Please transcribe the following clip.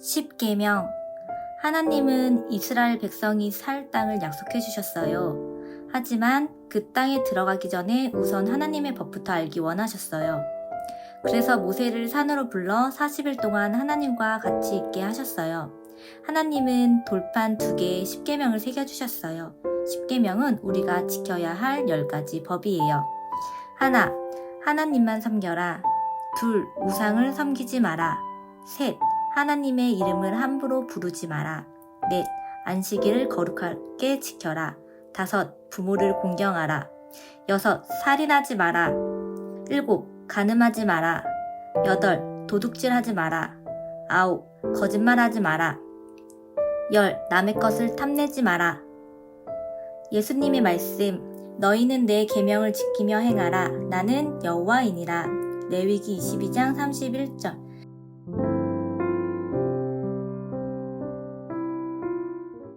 십계명 하나님은 이스라엘 백성이 살 땅을 약속해 주셨어요. 하지만 그 땅에 들어가기 전에 우선 하나님의 법부터 알기 원하셨어요. 그래서 모세를 산으로 불러 40일 동안 하나님과 같이 있게 하셨어요. 하나님은 돌판 두 개의 십계명을 새겨 주셨어요. 십계명은 우리가 지켜야 할 10가지 법이에요. 하나, 하나님만 섬겨라. 둘, 우상을 섬기지 마라. 셋, 하나님의 이름을 함부로 부르지 마라. 넷, 안식일을 거룩하게 지켜라. 다섯, 부모를 공경하라. 여섯, 살인하지 마라. 일곱, 간음하지 마라. 여덟, 도둑질하지 마라. 아홉, 거짓말하지 마라. 열, 남의 것을 탐내지 마라. 예수님의 말씀, 너희는 내 계명을 지키며 행하라. 나는 여호와이니라. 레위기 22장 31절.